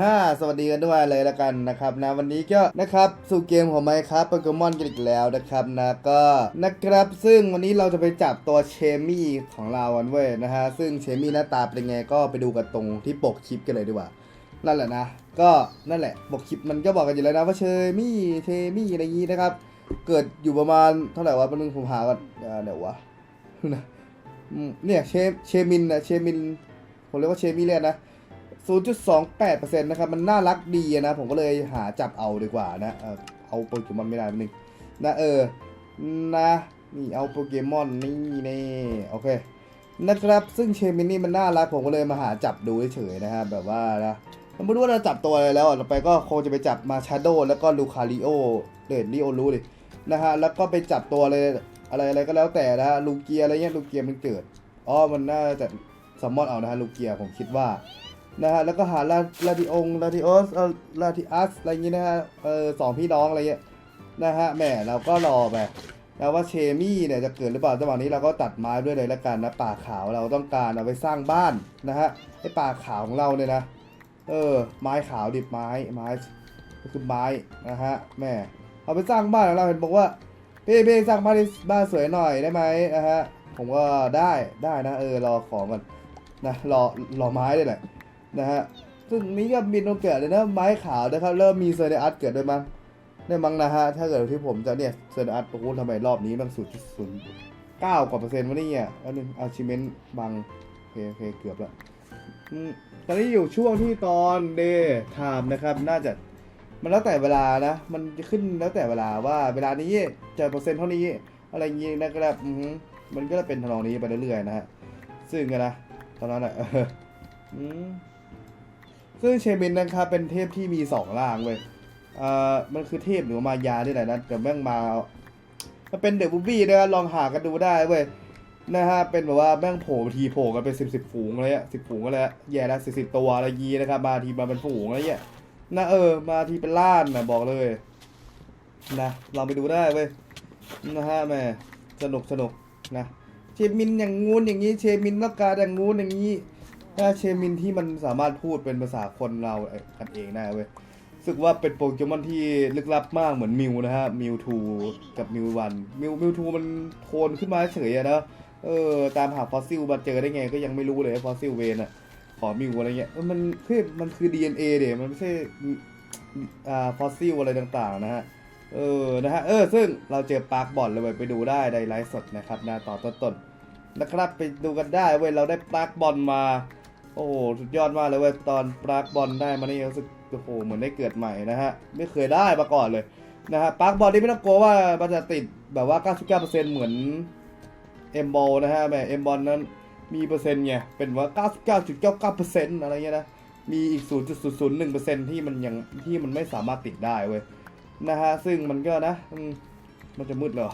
ฮ่าสวัสดีกันด้วยเลยละกันนะครับนะวันนี้ก็นะครับสู่เกมของไมครับโปเกมอนกันอีกแล้วนะครับนะก็นะครับซึ่งวันนี้เราจะไปจับตัวเชมี่ของเรากันเว้ยนะฮะซึ่งเชมี่หน้าตาเป็นไงก็ไปดูกันตรงที่ปกคลิปกันเลยดีกว่านั่นแหละนะก็นั่นแหละปกคลิปมันก็บอกกันอยู่แล้วนะว่าเชมี่เชมี่อะไรอย่างงี้นะครับ เกิดอยู่ประมาณเท่าไหร่วะเป็นงผมหากันอ่าเดี๋ยววะเนี่ยเชเชมินนะเชมินผมเรียกว่าเชมี่เลยนะ 0.28%นะครับ มันน่ารักดีนะ ผมก็เลยหาจับเอาดีกว่านะ เออเอาโปเกมอนไม่ได้แป๊บนึงนะเออ นะ นี่เอาโปเกมอนนี่เน่โอเค นะครับ ซึ่งเชมินี่มันน่ารัก ผมก็เลยมาหาจับดูเฉยๆนะครับ แบบว่านะเราไม่รู้ว่าเราจับตัวอะไรแล้วอะเราไปก็คงจะไปจับมาชาโดแล้วก็ลูคาริโอเดดลิโอรู้ดินะฮะ แล้วก็ไปจับตัวอะไรอะไรอะไรก็แล้วแต่นะฮะลูเกียอะไรเงี้ยลูเกียมันเกิด อ๋อ มันน่าจะซัมมอนเอานะฮะลูเกียผมคิดว่า นะฮะแล้วก็หาลาลาดิองลาดิโอสลาดิอัสอะไรอย่างงี้ยนะฮะเออสองพี่น้องอะไรเงี้ยนะฮะแหมเราก็รอไปแล้วว่าเชมี่เนี่ยจะเกิดหรือเปล่าจังหวะนี้เราก็ตัดไม้ด้วยเลยละกันนะป่าขาวเราต้องการเอาไปสร้างบ้านนะฮะไอป่าขาวของเราเนี่ยนะเออไม้ขาวดิบไม้ไม้ก็คือไม้นะฮะแม่เอาไปสร้างบ้านของเราเห็นบอกว่าเป้เป้สร้างบ้านบ้านสวยหน่อยได้ไหมนะฮะผมก็ได้ได้นะเออรอของก่อนนะรอรอไม้ด้วยแหละ นะฮะซึ่งนี้ก็มีนมเกิดเลยนะไม้ขาวนะครับเริ่มมีเซอร์เดอัสเกิดด้วยมั้งได้มั้งนะฮะถ้าเกิดที่ผมจะเนี่ยเซอร์เดอัสโอ้โหทำไมรอบนี้มันศูนย์จุดศูนย์เก้ากว่าเปอร์เซ็นต์วะเนี่ยอันนึงอาชิเมนบังโอเคโอเคเกือบแล้วอืมตอนนี้อยู่ช่วงที่ตอนเดย์ไทม์นะครับน่าจะมันแล้วแต่เวลานะ มันจะขึ้นแล้วแต่เวลาว่าเวลานี้จะเปอร์เซ็นต์เท่านี้ อะไรอย่างงี้นะครับอือหือมันก็จะเป็นทำนองนี้ไปเรื่อยๆนะฮะซึ่งกันนะตอนนั้นอะอืม ซึ่งเชมินนะครับเป็นเทพที่มีสองร่างเว้ยเอ่อมันคือเทพหรือว่ามายาที่ไหนนะแต่แม่งมามันเป็นเดอะบูบี้นะลองหากันดูได้เว้ยนะฮะเป็นแบบว่าแม่งโผล่ทีโผล่กันเป็นสิบสิบฝูงอะไรเงี้สิบฝูงอะไรอะแย่ละสิบสิบตัวอะไรยีนะครับมาทีมาเป็นฝูงอะไรเงี้ยนะเออ มาทีเป็นล้านนะบอกเลยนะลองไปดูได้เว้ยนะฮะแม่สนุกสนุกนะเชมินอย่างงูนอย่างนี้เชมินต้องการอย่างงูนอย่างนี้ ถ้าเชมินที่มันสามารถพูดเป็นภาษาคนเรากันเองได้เว้ยรู้สึกว่าเป็นโปเกมอนที่ลึกลับมากเหมือนมิวนะฮะ มิวทูกับมิววัน มิวมิวทูมันโทนขึ้นมาเฉยอะนะเออ ตามหาฟอสซิลมาเจอได้ไงก็ยังไม่รู้เลยฟอสซิลเวนอะขอมิวอะไรเงี้ย มันคือมันคือ DNA เดี๋ยมันไม่ใช่อ่าฟอสซิลอะไรต่างๆนะฮะ เออ นะฮะ เออ ซึ่งเราเจอปาร์คบอลเลยเว้ยไปดูได้ในไลฟ์สดนะครับหน้าต่อต้นๆนะครับไปดูกันได้เว้ยเราได้ปลั๊กบอลมา โอ้โหสุดยอดมากเลยเว้ยตอนปลักบอลได้มานี่รู้สึกโอ้โหเหมือนได้เกิดใหม่นะฮะไม่เคยได้มาก่อนเลยนะฮะปลั๊กบอลนี่ไม่ต้องกลัวว่ามันจะติดแบบว่า 99%เหมือนเอ็มบอลนะฮะแหมเอ็มบอลนั้นมีเปอร์เซ็นต์ไงเป็นว่า 99.99%อะไรเงี้ยนะมีอีก 0.001%ที่มันยังที่มันไม่สามารถติดได้เว้ยนะฮะซึ่งมันก็นะมันจะมืดเหรอ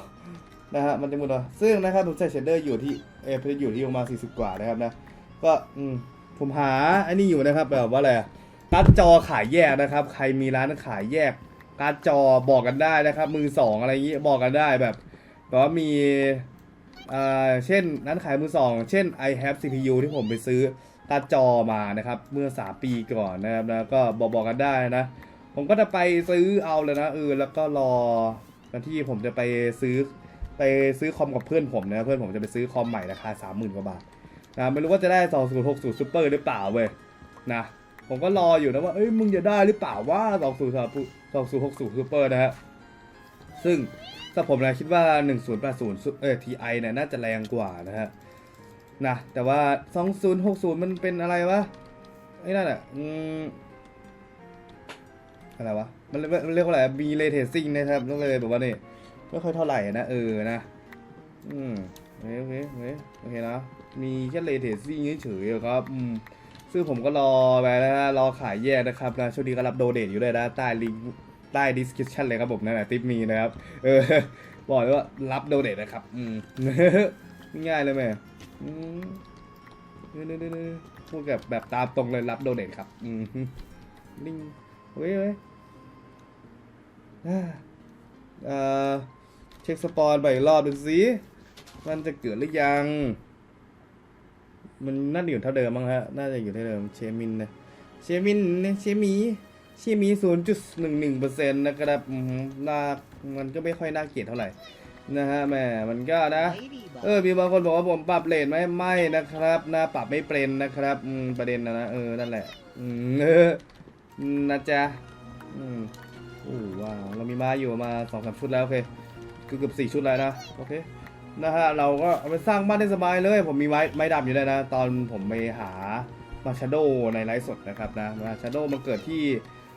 นะฮะมันจะมืดเหรอซึ่งนะครับผมใช้เชดเดอร์อยู่ที่เอออยู่ที่ประมาณ40 กว่านะครับนะก็อืม ผมหาอ้นี่อยู่นะครับแบบว่าอะไรการ์ดจอขายแยกนะครับ ใครมีร้านขายแยกการ์ดจอบอกกันได้นะครับ มือสองอะไรอย่างนี้บอกกันได้แบบแบบว่ามีอ่าเช่นร้านขายมือสองเช่น i have CPU ที่ผมไปซื้อการ์ดจอมานะครับ เมื่อ 3 ปีก่อนนะครับนะก็บอกบอกกันได้นะ ผมก็จะไปซื้อเอาเลยนะเออแล้วก็รอวันที่ผมจะไปซื้อไปซื้อคอมกับเพื่อนผมนะเพื่อนผมจะไปซื้อคอมใหม่ราคา30,000กว่าบาท นะไม่รู้ว่าจะได้ 2060 Super หรือเปล่าเว้ยนะผมก็รออยู่นะว่าเอ้ยมึงจะได้หรือเปล่าว่า2060 Super นะฮะซึ่งถ้าผมนะคิดว่า 1080เอ่อ TI เนี่ยน่าจะแรงกว่านะฮะนะแต่ว่า 2060 มันเป็นอะไรวะไอ้นั่นอะอืมอะไรวะมันเรียกว่าอะไรมีเลเทซิ่งนะครับต้องเลยแบบว่านี่ไม่ค่อยเท่าไหร่นะเออนะอืมโอเคโอเคโอเคโอเคนะ มีแค่เลเทซิ่งเฉยๆครับอืมซึ่งผมก็รอไปนะฮะรอขายแยกนะครับนะช่วงนี้ก็รับโดเดทอยู่ด้วยนะใต้ลิงก์ใต้ดีสคริปชันเลยครับผมนั่นแหละทิปมีนะครับเออบอกเลยว่ารับโดเดทนะครับอืมง่ายเลยแม่อืมเนื้อเนื้อพูดแบบแบบตามตรงเลยรับโดเดทครับอืมลิงเฮ้ยเฮ้ยเออเช็คสปอนไปอีกรอบหนึ่งสิมันจะเกิดหรือยัง มันน่าจะอยู่เท่าเดิมมั้งฮะ น่าจะอยู่เท่าเดิม เชมินนะ เชมินเนี่ยเชมี เชมีศูนย์จุดหนึ่งหนึ่งเปอร์เซ็นต์นะครับน่ามันก็ไม่ค่อยน่าเกลียดเท่าไหร่ นะฮะแม่มันก็นะ เออ มีบางคนบอกว่าผมปรับเลทไหมไม่นะครับนะปรับไม่เป็นนะครับประเด็นนะนะ เออ นั่นแหละเออนะจ๊ะอืมโอ้ว้าว เรามีมาอยู่มาสองสามชุดแล้วโอเค คือเกือบสี่ชุดแล้วนะ โอเค นะฮะเราก็เอาไปสร้างบ้านได้สบายเลย ผมมีไม้ไม้ดำอยู่เลยนะ ตอนผมไปหามาชาโดในไลฟ์สดนะครับนะมาชาโดมันเกิดที่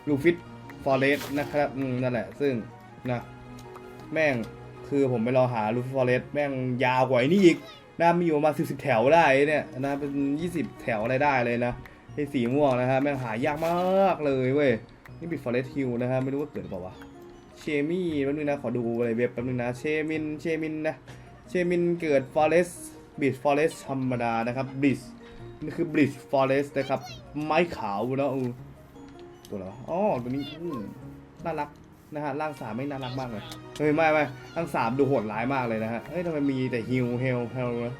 ลูฟิตฟอเรสนะครับอืมนั่นแหละ ซึ่งนะแม่งคือผมไปรอหาลูฟิฟอเรสแม่งยาวกว่านี่อีกนะมีอยู่ประมาณสิบสิบแถวได้เนี่ยนะเป็นยี่สิบแถวอะไรได้เลยนะไอ้สีม่วงนะฮะแม่งหายากมากเลยเว้ยนี่บิดฟอเรสฮิลนะฮะไม่รู้ว่าเกิดหรือเปล่าวะเชมี่แป๊บนึงนะขอดูอะไรเว็บแป๊บนึงนะเชมินเชมินนะ ชมินเกิดฟอเรสบิดฟอเรสธรรมดานะครับบิดนี่คือบิชฟอเรสนะครับ ไม้ขาวนะเออตัวอะไรวะอ๋อตัวนี้น่ารักนะฮะร่างสามไม่น่ารักมากเลยเฮ้ยไม่ไม่ทั้งสามดูโหดร้ายมากเลยนะฮะเฮ้ยทำไมมีแต่ฮิวเฮลเฮลนะ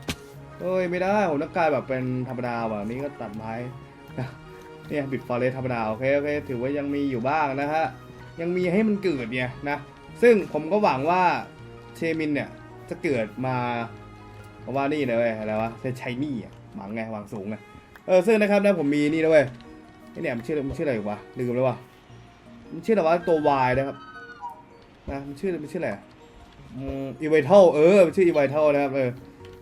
เฮ้ยไม่ได้ผมต้องการแบบเป็นธรรมดาว่ะนี่ก็ตัดไม้นะเนี่ยบิดฟอเรสธรรมดาโอเคโอเคถือว่ายังมีอยู่บ้างนะฮะยังมีให้มันเกิดเนี่ยนะซึ่งผมก็หวังว่าเชมินเนี่ย จะเกิดมาเพราะว่านี่เลยเว้ยอะไรวะเป็นชัยนี่อะหวังไงหวังสูงไงเออซึ่งนะครับนะผมมีนี่ด้วยไอ้เนี่ยมันชื่อมันชื่ออะไรวะลืมแล้ววะมันชื่ออะไรวะตัว Y นะครับนะมันชื่อมันชื่ออะไรอีไวทัลเออมันชื่ออีไวทัลนะครับเออ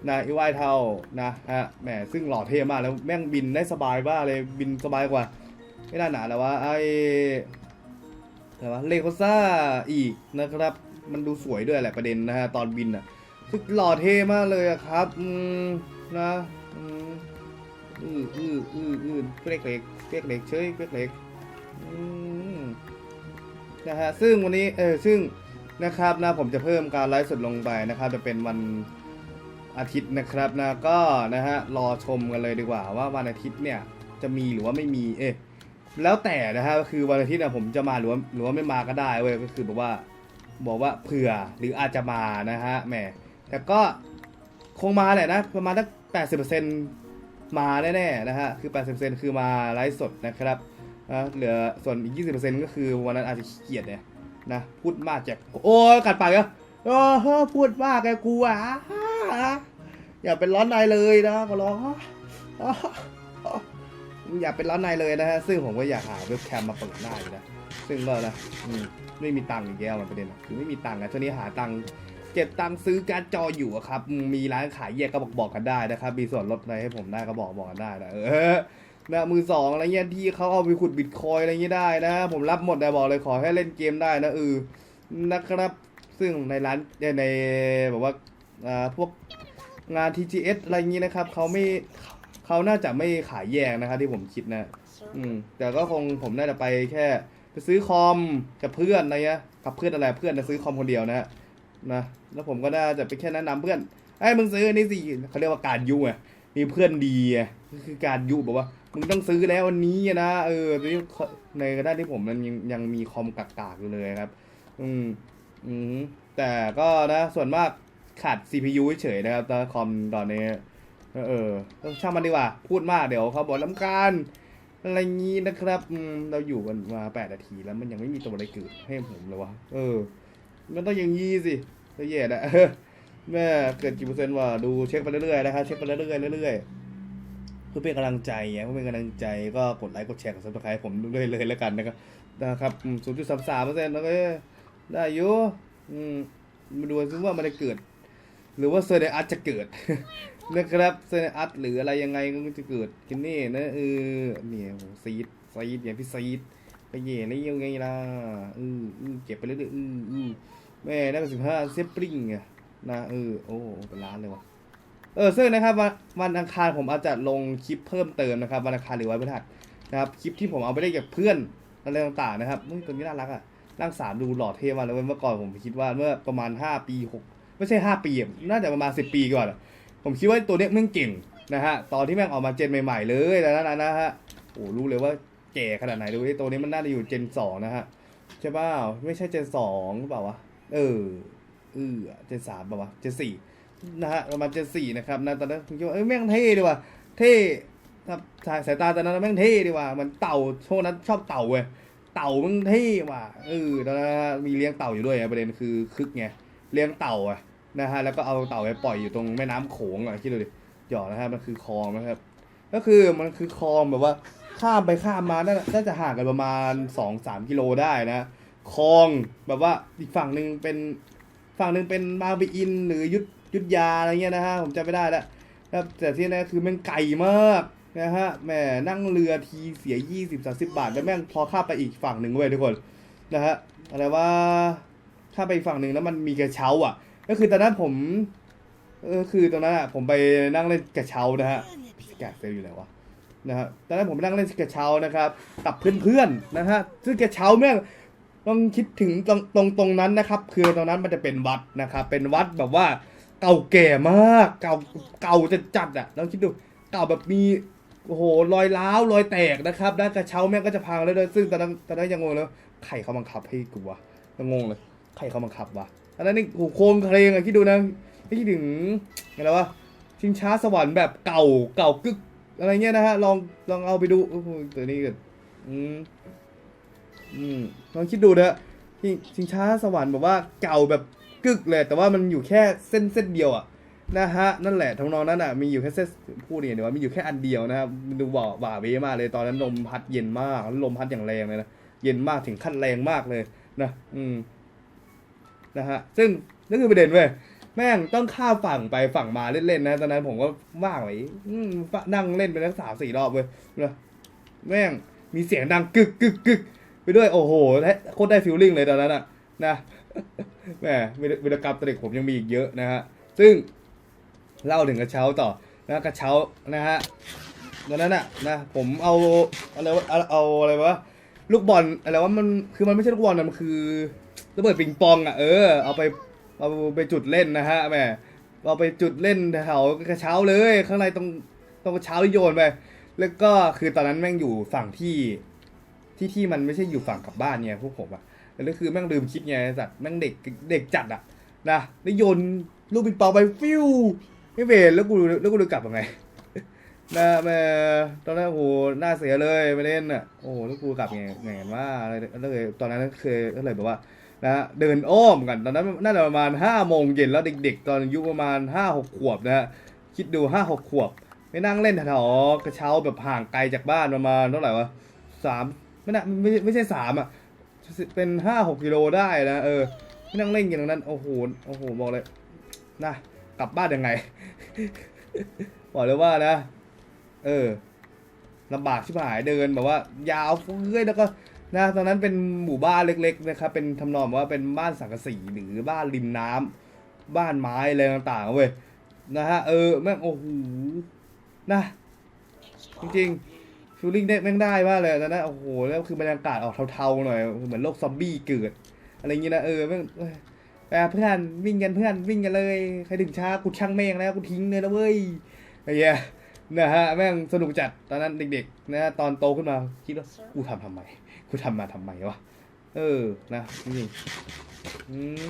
นะอีไวทัลนะฮะแหมซึ่งหล่อเท่มากแล้วแม่งบินได้สบายมากเลยบินสบายกว่าไม่น่าหนาแล้ววะไออะไรวะเลโคซ่าอีกนะครับ มันดูสวยด้วยแหละประเด็นนะฮะตอนบินอะซึ่งหล่อเท่มากเลยอะครับอืมนะอืมอืออืออืออือเล็กเล็กเล็กเล็กเฉยเล็กเล็กอืมนะฮะซึ่งวันนี้เออซึ่งนะครับนะผมจะเพิ่มการไลฟ์สดลงไปนะครับ จะเป็นวันอาทิตย์นะครับนะก็นะฮะรอชมกันเลยดีกว่าว่าวันอาทิตย์เนี่ยจะมีหรือว่าไม่มีเอ๊ะแล้วแต่นะฮะคือวันอาทิตย์นะผมจะมาหรือว่าหรือว่าไม่มาก็ได้เว้ยก็คือแบบว่า บอกว่าเผื่อหรืออาจจะมานะฮะแหมแต่ก็คงมาแหละนะ ประมาณสักแปดสิบเปอร์เซ็นต์มาแน่ๆนะฮะคือแปดสิบเปอร์เซ็นต์คือมาไลฟ์สดนะครับนะเหลือส่วนอีก20%ก็คือวันนั้นอาจจะเกียจเนี่ยนะพูดมากจากโอ้กัดปากเหรอโอ้โหพูดมากแกกูอะอย่าเป็นร้อนในเลยนะขอร้องอย่าเป็นร้อนในเลยนะฮะซึ่งผมก็อยากหาเว็บแคมมาเปิดหน้าอยู่นะซึ่งก็นะอืม ไม่มีตังค์อีกแล้วมันประเด็นอะคือไม่มีตังค์อะช่วงนี้หาตังค์เก็บตังค์ซื้อการ์ดจออยู่อะครับ มีร้านขายแยกก็บอกบอกกันได้นะครับ มีส่วนลดอะไรให้ผมได้ก็บอกบอกกันได้นะเออนะมือสองอะไรเงี้ยที่เขาเอาไปขุดบิตคอยอะไรเงี้ยได้นะ ผมรับหมดนะบอกเลยขอให้เล่นเกมได้นะเออนะครับ ซึ่งในร้านในในแบบว่าอ่าพวกงาน TGS อะไรเงี้ยนะครับเขาไม่เขาน่าจะไม่ขายแยกนะครับที่ผมคิดนะ อืมแต่ก็คงผมน่าจะไปแค่ ไปซื้อคอมกับเพื่อนอะไรเงี้ยกับเพื่อนอะไรเพื่อนจะซื้อคอมคนเดียวนะฮะนะแล้วผมก็น่าจะไปแค่แนะนำเพื่อนไอ้มึงซื้อนนี้สิเขาเรียกว่าการยุไงมีเพื่อนดีไงก็คือการยุบอกว่ามึงต้องซื้อแล้ววันนี้นะเออนี่ในกระดานที่ผมมันยังยังมีคอมกากๆอยู่เลยครับ อืมอืมแต่ก็นะส่วนมากขาด CPU เฉยนะครับตอนคอมตอนนี้ เออต้องช่างมันดีกว่า พูดมากเดี๋ยวเขาบอกลำการ อะไรงี้นะครับเราอยู่กันมาแปดนาทีแล้วมันยังไม่มีตัวอะไรเกิดให้ผมเลยวะเออมันต้องอย่างงี้สิก็แย่นะแม่เกิดกี่เปอร์เซ็นต์วะดูเช็คไปเรื่อยๆนะครับเช็คไปเรื่อยๆเรื่อยๆเพื่อเป็นกำลังใจไงเพื่อเป็นกำลังใจก็กดไลค์กดแชร์กดซับสไครต์ผมด้วยเลยแล้วกันนะครับนะครับศูนย์จุดสามสามเปอร์เซ็นต์แล้วก็ได้อยู่อืมมาดูซิว่ามันจะเกิด หรือว่าเซอร์เนอัตจะเกิด นะครับเซอร์เนอัตหรืออะไรยังไงก็จะเกิดกินนี่นะเออเนี่ยโหซีดซีดอย่างพี่ซีดไปเย่แล้วยังไงล่ะอืออือเก็บไปเรื่อยๆอืออือแม่ได้เป็นสิบห้าเซปริงไงนะเออโอ้เป็นล้านเลยวะเออซึ่งนะครับวันวันอังคารผมอาจจะลงคลิปเพิ่มเติมนะครับวันอังคารหรือวันพฤหัสนะครับคลิปที่ผมเอาไปได้กับเพื่อนอะไรต่างๆนะครับมึงตัวนี้น่ารักอะร่างสามดูหล่อเท่มากเลยเว้ยเมื่อก่อนผมคิดว่าเมื่อประมาณ 5 ปี 6 ไม่ใช่ 5 ปีน่าจะประมาณ 10 ปีก่อน ผมคิดว่าตัวเนี้ยแม่งเก่งนะฮะตอนที่แม่งออกมาเจนใหม่ๆเลยแล้วนะนะฮะโอ้รู้เลยว่าแก่ขนาดไหนดูไอ้ตัวนี้มันน่าจะอยู่เจน2นะฮะใช่เปล่าไม่ใช่เจน2หรือเปล่าวะเออเออเจน3ป่าวะเจน4นะฮะประมาณเจนสี่นะครับนะตอนนั้นผมคิดว่าเอ้ยแม่งเท่ดีว่ะเท่ถ้าสายสายตาตอนนั้นแม่งเท่ดีว่ะมันเต่าช่วงนั้นชอบเต่าเว้ยเต่าม่งเท่ว่ะเออตอนนั้นมีเลี้ยงเต่าอยู่ด้วยไงประเด็นคือคึกไงเลี้ยงเต่าอะ นะฮะแล้วก็เอาเต่าไปปล่อยอยู่ตรงแม่น้ำโขงอะคิดดูดิหยอกนะฮะมันคือคลองนะครับ ก็คือมันคือคลองแบบว่าข้ามไปข้ามมาน่าน่าจะห่างกันประมาณสองสามกิโลได้นะคลองแบบว่าอีกฝั่งหนึ่งเป็นฝั่งหนึ่งเป็นบางปะอินหรือยุทธยุทธยาอะไรเงี้ยนะฮะผมจำไม่ได้แล้วนะครับแต่ที่นั่คือแม่งไกลมากนะฮะแหมนั่งเรือทีเสียยี่สิบสาสิบาทแล้วแม่งพอข้ามไปอีกฝั่งหนึ่งเว้ยทุกคนนะฮะอะไรว่าข้ามไปอีกฝั่งหนึ่งแล้วมันมีกระเช้าอะ ก็คือตอนนั้นผมเออคือตอนนั้นอะผมไปนั่งเล่นกระเช้านะฮะแกะเซลอยู่ไหนวะนะฮะตอนนั้นผมไปนั่งเล่นกระเช้านะครับกับเพื่อนๆนะฮะซึ่งกระเช้าแม่งต้องคิดถึงตรงตรงตรงนั้นนะครับ คือตรงนั้นมันจะเป็นวัดนะครับ เป็นวัดแบบว่าเก่าแก่มากเก่าเก่าจะจัดอะลองคิดดูเก่าแบบมีโอ้โหรอยร้าวรอยแตกนะครับแล้วกระเช้าแม่งก็จะพังแล้วด้วยซึ่งตอนนั้นตอนนั้นยังงงเลยใครเขาบังคับให้กูวะยังงงเลยใครเขาบังคับวะ อันนั้นนี่โหโครงเคลงอะคิดดูนะไม่คิดถึงอะไรวะชิงช้าสวรรค์แบบเก่าเก่ากึกอะไรเงี้ยนะฮะลองลองเอาไปดูโอ้โหตัวนี้กันอืมอืมลองคิดดูนะชิงชิงช้าสวรรค์แบบว่าเก่าแบบกึกเลย แต่ว่ามันอยู่แค่เส้นเส้นเดียวอะนะฮะนั่นแหละทำนองนั้นอะมีอยู่แค่เส้นพูดเนี่ยเดี๋ยวว่ามีอยู่แค่อันเดียวนะครับดูบ่าบ่าเวมากเลยตอนนั้นลมพัดเย็นมากลมพัดอย่างแรงเลยนะเย็นมากถึงขั้นแรงมากเลยนะ อืม นะฮะซึ่งนั่นคือประเด็นเว้ยแม่งต้องข้ามฝั่งไปฝั่งมาเล่นๆนะ ตอนนั้นผมก็ว่างไว้นั่งเล่นไปทั้งสามสี่รอบเว้ยนะแม่งมีเสียงดังกึกกึกกึกไปด้วยโอ้โหและโคตรได้ฟิลลิ่งเลยตอนนั้นอะนะแหมวิรวิรกรรมตอนเด็กผมยังมีอีกเยอะนะฮะซึ่งเล่าถึงกระเช้าต่อนะกระเช้านะฮะตอนนั้นอะนะผมเอาอะไรวะเอาเอาอะไรวะลูกบอลอะไรวะมันคือมันไม่ใช่ลูกบอลนะมันคือ ระเบิดปิงปองอะเออเอาไปเอาไปจุดเล่นนะฮะแม่เราไปจุดเล่นแถวกระเช้าเลยข้างในตรงตรงกระเช้าที่โยนไปแล้วก็คือตอนนั้นแม่งอยู่ฝั่งที่ที่ที่มันไม่ใช่อยู่ฝั่งกลับบ้านเนี่ยพวกผมอะแล้วคือแม่งลืมคิดไงสัตว์แม่งเด็กเด็กจัดอะนะแล้วโยนลูกปิงปองไปฟิวไม่เวรแล้วกูแล้วกูดูกลับยังไงนะแม่ตอนนั้นโอ้หหน้าเสียเลยไปเล่นอะโอ้แล้วกูกลับไงไงว่าอะไรเลยตอนนั้นเคยก็เลยแบบว่า นะเดินอ้อมกันตอนนั้นน่าจะประมาณห้าโมงเย็นแล้วเด็ก ๆ ตอนอายุประมาณห้าหกขวบนะฮะคิดดูห้าหกขวบไปนั่งเล่นแถวกระเช้าแบบห่างไกลจากบ้านประมาณเท่าไหร่วะสามไม่น่าไม่ไม่ใช่สามอะเป็นห้าหกกิโลได้นะเออไปนั่งเล่นกันตรงนั้นโอ้โหโอ้โหบอกเลยนะกลับบ้านยังไง บอกเลยว่านะ เออลำบากชิบหายเดินแบบว่า ยาวเฟ้ยแล้วก็ นะตอนนั้นเป็นหมู่บ้านเล็ก ๆ นะครับ เป็นทำนองว่าเป็นบ้านสังกะสีหรือบ้านริมน้ำบ้านไม้อะไรต่างๆเว้ยนะฮะเออแม่งโอ้โหนะจริงๆฟิลลิ่งได้แม่งได้มากเลยตอนนั้นโอ้โหแล้วคือบรรยากาศออกเทาๆหน่อยเหมือนโลกซอมบี้เกิด อะไรอย่างงี้นะเออแม่งเอ้ยไปเพื่อนวิ่งกันเพื่อนวิ่งกันเลยใครถึงช้ากูช่างแม่งแล้วกูทิ้งเลยนะเว้ยไอ้เหี้ยนะฮะแม่งสนุกจัดตอนนั้นเด็กๆนะตอนโตขึ้นมาคิดว่ากูทำทำไม กูทำมาทำไมวะ เออ นะนี่อืม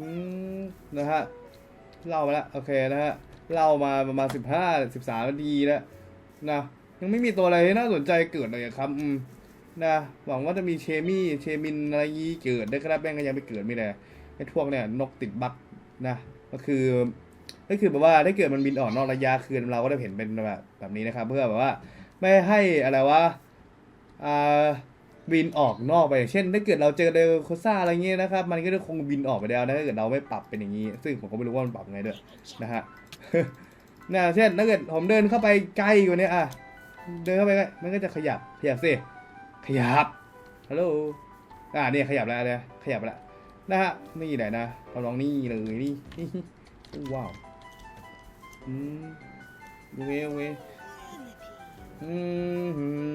อืมนะฮะ เล่ามาแล้ว โอเคนะฮะ เล่ามาประมาณสิบห้าสิบสามนาทีแล้วนะ ยังไม่มีตัวอะไรน่าสนใจเกิดเลยครับ อืม นะ หวังว่าจะมีเชมี่ เชมินอะไรยี้เกิดได้ครับแม่งก็ยังไม่เกิดไม่ได้ไอ้พวกเนี่ยนกติดบั๊กนะ ก็คือก็คือแบบว่าถ้าเกิดมันบินออกนอกระยะคืนเราก็จะเห็นเป็นแบบแบบนี้นะครับ เพื่อแบบว่า ไม่ให้อะไรวะอ่า บินออกนอกไปอย่างเช่นถ้าเกิดเราเจอเดลโคซ่าอะไรเงี้ยนะครับ มันก็จะคงบินออกไปแล้วนะถ้าเกิดเราไม่ปรับเป็นอย่างนี้ ซึ่งผมก็ไม่รู้ว่ามันปรับยังไงด้วยนะฮะนะเช่นถ้าเกิดผมเดินเข้าไปใกล้กว่านี้อะเดินเข้าไปใกล้มันก็จะขยับขยับสิขยับฮัลโหลอ่าเนี่ยขยับแล้วเลยขยับแล้วนะฮะนี่ไหนนะเราลองนี่เลยนี่ว้าวอืมโอเคโอเคอื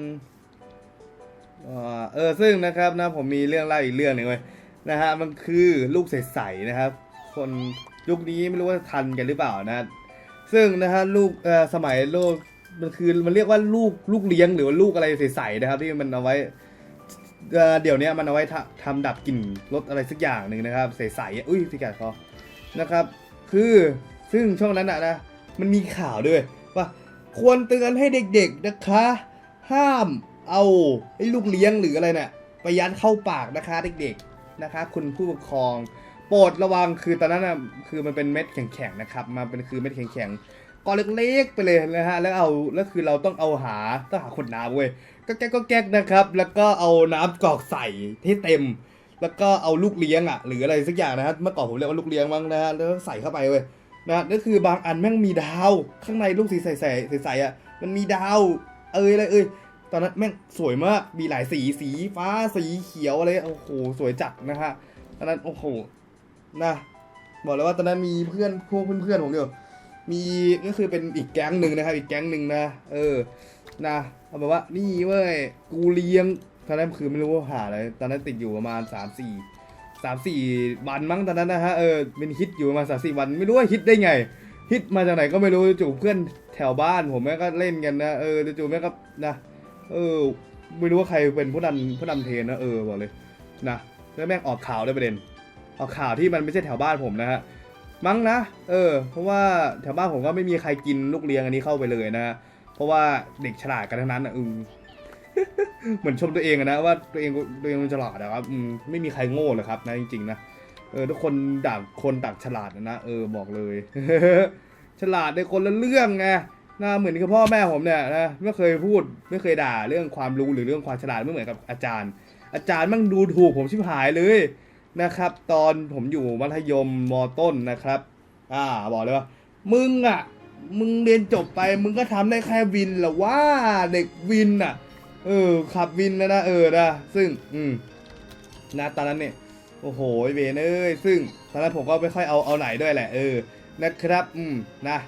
ม อ่าเออซึ่งนะครับนะผมมีเรื่องเล่าอีกเรื่องหนึ่งเว้ยนะฮะมันคือลูกใสๆนะครับ คนยุคนี้ไม่รู้ว่าทันกันหรือเปล่านะ ซึ่งนะฮะลูกเอ่อสมัยโลกมันคือมันเรียกว่าลูกลูกเลี้ยงหรือว่าลูกอะไรใสๆนะครับ ที่มันเอาไว้เอ่อเดี๋ยวนี้มันเอาไว้ทำทำดับกลิ่นรสอะไรสักอย่างหนึ่งนะครับ ใสๆอุ้ยพี่กาดคอนะครับ คือซึ่งช่วงนั้นอะนะมันมีข่าวด้วยว่าควรเตือนให้เด็กๆนะคะ ห้าม เอาไอ้ลูกเลี้ยงหรืออะไรเนี่ยไปยัดเข้าปากนะคะเด็กๆนะคะ คุณผู้ปกครองโปรดระวังคือตอนนั้นนะคือมันเป็นเม็ดแข็งๆนะครับมาเป็นคือเม็ดแข็งๆก้อนเล็กๆไปเลยนะฮะแล้วเอาแล้วคือเราต้องเอาหาต้องหาขวดน้ำเว้ยก็แก๊กก็แก๊กนะครับ แล้วก็เอาน้ำกรอกใส่ให้เต็ม แล้วก็เอาลูกเลี้ยงอะหรืออะไรสักอย่างนะฮะเมื่อก่อนผมเรียกว่าลูกเลี้ยงมั้งนะฮะแล้วใส่เข้าไปเว้ยนะนั่นคือบางอันแม่งมีดาว ข้างในลูกสีใสๆใสๆอะมันมีดาว เอ้ยอะไรเอ้ย ตอนนั้นแม่งสวยมาก มีหลายสี สีฟ้า สีเขียวอะไร โอ้โห สวยจัดนะฮะ ตอนนั้น โอ้โห นะ บอกเลยว่าตอนนั้นมีเพื่อน พวกเพื่อนๆผมอยู่มีก็คือเป็นอีกแก๊งหนึ่งนะครับ อีกแก๊งหนึ่งนะ เออ นะเอาแบบว่า นี่เว้ย กูเลี้ยง ตอนนั้นคือไม่รู้ว่าหาอะไร ตอนนั้นติดอยู่ประมาณสามสี่สามสี่วันมั้งตอนนั้นนะฮะ เออ เป็นฮิตอยู่ประมาณสามสี่วัน ไม่รู้ว่าฮิตได้ไงฮิตมาจากไหนก็ไม่รู้จู่เพื่อนแถวบ้านผมแม่ก็เล่นกันนะ เออจู่แม่ก็นะ เออ ไม่รู้ว่าใครเป็นผู้นำผู้นำเทนนะเออบอกเลยนะแล้วแม่งออกข่าวด้วยประเด็น ออกข่าวที่มันไม่ใช่แถวบ้านผมนะฮะมั้งนะ เออ เพราะว่าแถวบ้านผมก็ไม่มีใครกินลูกเลี้ยงอันนี้เข้าไปเลยนะฮะเพราะว่าเด็กฉลาดกันทั้งนั้นอะอืมเหมือนชมตัวเองนะว่าตัวเองตัวเองมันฉลาดนะครับอืมไม่มีใครโง่เลยครับนะจริงๆนะเออทุกคนด่าคนตักฉลาดนะนะเออบอกเลย ฉลาดในคนละเรื่องไง นะเหมือนกับพ่อแม่ผมเนี่ยนะไม่เคยพูดไม่เคยด่าเรื่องความรู้หรือเรื่องความฉลาดไม่เหมือนกับอาจารย์ อาจารย์มั่งดูถูกผมชิบหายเลยนะครับ ตอนผมอยู่มัธยมมต้นนะครับ อ่าบอกเลยว่า มึงอะ มึงเรียนจบไป มึงก็ทำได้แค่วินหรอว่าเด็กวินอะ เออ ขับวินแล้วนะเออนะซึ่ง อืมนะตอนนั้นเนี่ยโอ้โหไอ้เวนเอ้ยซึ่งตอนนั้นผมก็ไม่ค่อยเอาเอาไหนด้วยแหละเออนะครับ อืมนะ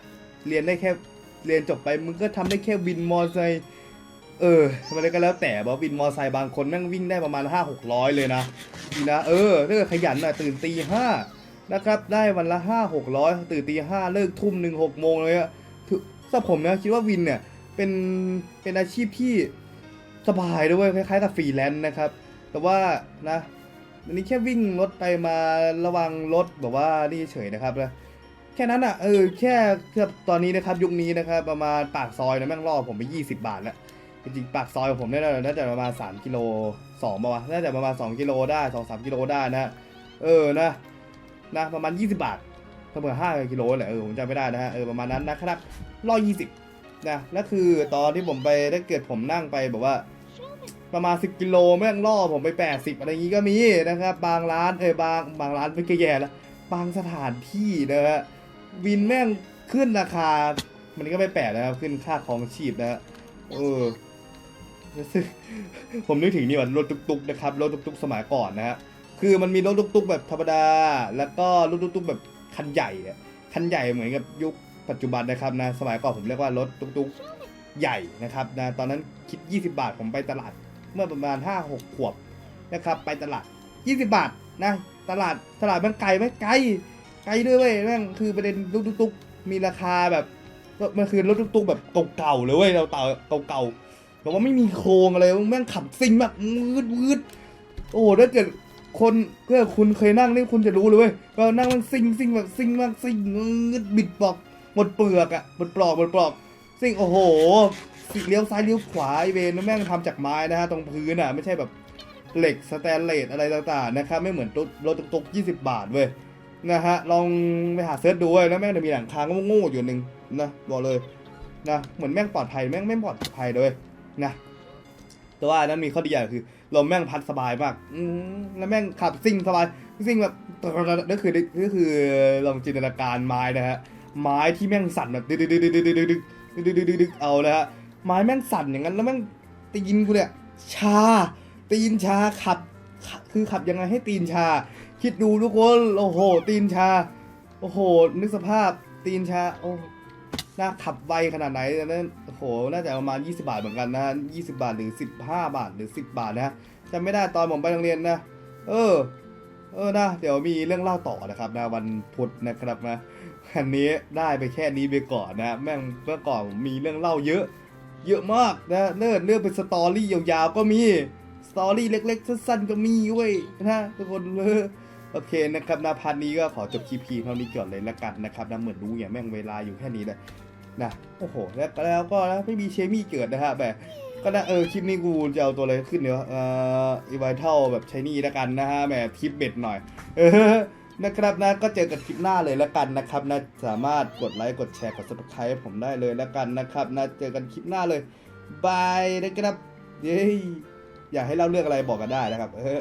เรียนได้แค่ เรียนจบไปมึงก็ทำได้แค่วินมอไซค์เออทำอะไรก็แล้วแต่บอกวินมอไซค์บางคนแม่งวิ่งได้ประมาณห้าหกร้อยเลยนะนี่นะเออถ้าเกิดขยันหน่อยตื่นตีห้านะครับ ได้วันละห้าหกร้อยตื่นตีห้าเลิกทุ่มหนึ่งหกโมงเลยอะคือสำหรับผมนะคิดว่าวินเนี่ยเป็นเป็นอาชีพที่สบายด้วยคล้ายๆกับฟรีแลนซ์นะครับ แต่ว่านะอันนี้แค่วิ่งรถไปมาระวังรถแบบว่านี่เฉยนะครับนะ แค่นั้นอะเออแค่เกือบตอนนี้นะครับยุคนี้นะครับประมาณปากซอยนะแม่งล่อผมไป 20 บาทแล้วจริงๆปากซอยของผมเนี่ยน่าจะประมาณ 3กิโล2ประมาณน่าจะประมาณ 2กิโลได้ 2 3กิโลได้นะเออนะนะประมาณ 20 บาทเสมอ5กิโลแหละเออผมจำไม่ได้นะฮะเออประมาณนั้นนะครับล่อ20นะแล้วคือตอนที่ผมไปถ้าเกิดผมนั่งไปแบบว่า ประมาณ 10กิโลแม่งล่อผมไป 80 อะไรอย่างงี้ก็มีนะครับ บางร้านเออบางบางร้านไม่ก็แย่แล้วบางสถานที่นะฮะ วินแม่งขึ้นราคา มันก็ไม่แปลกนะครับ ขึ้นค่าของชีพนะฮะเออซึ่งผมนึกถึงนี่ว่ารถตุกๆนะครับรถตุกๆสมัยก่อนนะฮะคือมันมีรถตุกๆแบบธรรมดา แล้วก็รถตุกๆแบบคันใหญ่อะคันใหญ่เหมือนกับยุคปัจจุบันนะครับนะสมัยก่อนผมเรียกว่ารถตุกๆใหญ่นะครับนะตอนนั้นคิด 20 บาทผมไปตลาด เมื่อประมาณ 5 6 ขวบนะครับ ไปตลาด 20 บาทนะตลาดตลาดมันไกลไหมไกล ไกลด้วยเว้ยแม่งคือประเด็นรถตุ๊กๆมีราคาแบบมันคือรถตุ๊กๆแบบเก่าๆเลยเว้ยเราเต่าเก่าๆแต่ว่าไม่มีโครงอะไรแม่งขับซิ่งมากวืดวืดโอ้โหถ้าเกิดคนเพื่อคุณเคยนั่งนี่คุณจะรู้เลยเว้ยเรานั่งมันซิ่งซิ่งแบบซิ่งมากซิ่งงืดบิดปลอกหมดเปลือกอะหมดปลอกหมดปลอกซิ่งโอ้โหสิเลี้ยวซ้ายเลี้ยวขวาไอเวนแม่งทำจากไม้นะฮะตรงพื้นอะไม่ใช่แบบเหล็กสแตนเลสอะไรต่างๆนะครับไม่เหมือนตุ๊รถตุ๊กๆ20 บาทเว้ย นะฮะลองไปหาเซิร์ชดูเว้ยแล้วแม่งจะมีหลังคาโง่ๆอยู่หนึ่งนะบอกเลยนะเหมือนแม่งปลอดภัยแม่งไม่ปลอดภัยเลยนะแต่ว่านั้นมีข้อดีอย่างคือลมแม่งพัดสบายมากอืแล้วแม่งขับซิ่งสบายซิ่งแบบนั่คือนั่คือลองจินตนาการไม้นะฮะไม้ที่แม่งสั่นแบบดึกดึกดึกดึกดึกดึกดึกดึกดึกดึกดึกเอาเลยฮะไม้แม่งสั่นอย่างนั้นแล้วแม่งตีนกูเนี่ยชาตีนชาขับคือขับยังไงให้ตีนชา คิดดูทุกคน โอ้โห ตีนชา โอ้โห นึกสภาพตีนชา โอ้น่าขับไวขนาดไหนนั้นโอ้โห น่าจะประมาณ 20 บาทเหมือนกันนะ 20 บาทหรือ 15 บาทหรือ 10 บาทนะจำไม่ได้ตอนผมไปโรงเรียนนะ เออ เออนะ เดี๋ยวมีเรื่องเล่าต่อนะครับนะวันพุธนะครับนะอันนี้ได้ไปแค่นี้ไปก่อนนะ แม่งเมื่อก่อนมีเรื่องเล่าเยอะ เยอะมากนะเรื่องเรื่องเป็นสตอรี่ยาวๆก็มี สตอรี่เล็กๆสั้นๆก็มีเว้ยนะทุกคนเออ โอเคนะครับนะพันนี้ก็ขอจบคลิปพีเท่านี้ก่อนเลยละกันนะครับนะเหมือนรู้อย่างแม่งเวลาอยู่แค่นี้เลยนะโอ้โหแล้วแล้วก็นะไม่มีเชมี่เกิดนะฮะแบบก็นะเออคลิปนี้กูจะเอาตัวอะไรขึ้นเดี๋ยวเอ่ออีไวเท่าแบบใช้นี่ล้วกันนะฮะแบบทิปเบ็ดหน่อย เออนะครับนะก็เจอกันคลิปหน้าเลยล้วกันนะครับนะสามารถกดไลค์กดแชร์กด subscribe ให้ผมได้เลยล้วกันนะครับนะเจอกันคลิปหน้าเลยบายนะครับเย้อยากให้เล่าเรื่องอะไรบอกกันได้นะครับ เออ